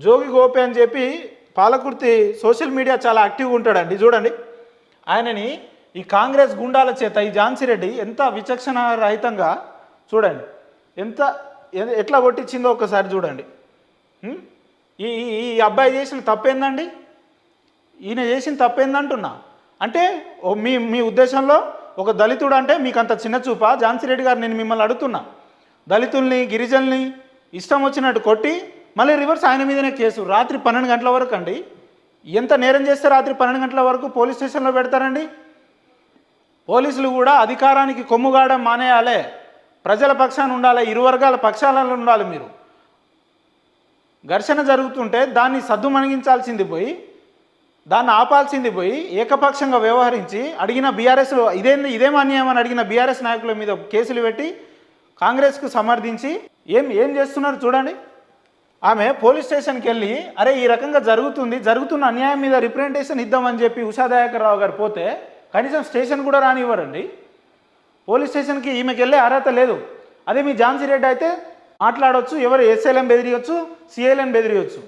జోగి గోపి అని చెప్పి Palakurthi social media చాలా యాక్టివ్గా ఉంటాడండి. చూడండి. ఆయనని ఈ కాంగ్రెస్ గుండాల చేత ఈ ఝాన్సీ రెడ్డి ఎంత విచక్షణ రహితంగా చూడండి. ఎంత ఎట్లా కొట్టించిందో ఒకసారి చూడండి. ఈ ఈ- అబ్బాయి చేసిన తప్పేందండి? ఈయన చేసిన తప్పేందంటున్నా? అంటే మీ మీ ఉద్దేశంలో ఒక దళితుడు అంటే మీకు అంత చిన్న చూప? ఝాన్సీ రెడ్డి గారు నేను మిమ్మల్ని అడుగుతున్నా. దళితుల్ని గిరిజనుల్ని ఇష్టం వచ్చినట్టు కొట్టి మళ్ళీ రివర్స్ ఆయన మీదనే కేసు. రాత్రి పన్నెండు గంటల వరకు అండి. ఎంత నేరం చేస్తే రాత్రి పన్నెండు గంటల వరకు పోలీస్ స్టేషన్లో పెడతారండి? పోలీసులు కూడా అధికారానికి కొమ్ముగాడం మానేయాలే. ప్రజల పక్షాన ఉండాలి ఇరు వర్గాల పక్షాలలో ఉండాలి మీరు. ఘర్షణ జరుగుతుంటే దాన్ని సద్దుమణిగించాల్సింది పోయి దాన్ని ఆపాల్సింది పోయి ఏకపక్షంగా వ్యవహరించి అడిగిన బీఆర్ఎస్లో ఇదే ఇదేం అన్యాయం అని అడిగిన బీఆర్ఎస్ నాయకుల మీద కేసులు పెట్టి కాంగ్రెస్కు సమర్థించి ఏం ఏం చేస్తున్నారు చూడండి. ఆమె పోలీస్ స్టేషన్కి వెళ్ళి అరే ఈ రకంగా జరుగుతుంది జరుగుతున్న అన్యాయం మీద రిప్రజెంటేషన్ ఇద్దామని చెప్పి ఉషా రావు గారు పోతే కనీసం స్టేషన్ కూడా రానివ్వరండి. పోలీస్ స్టేషన్కి ఈమెకి వెళ్ళే అర్హత లేదు. అదే మీ ఝాన్సీ రెడ్డి అయితే మాట్లాడవచ్చు ఎవరు ఎస్ఎల్ఎం బెదిరియొచ్చు సిఎల్ఎం బెదిరియొచ్చు.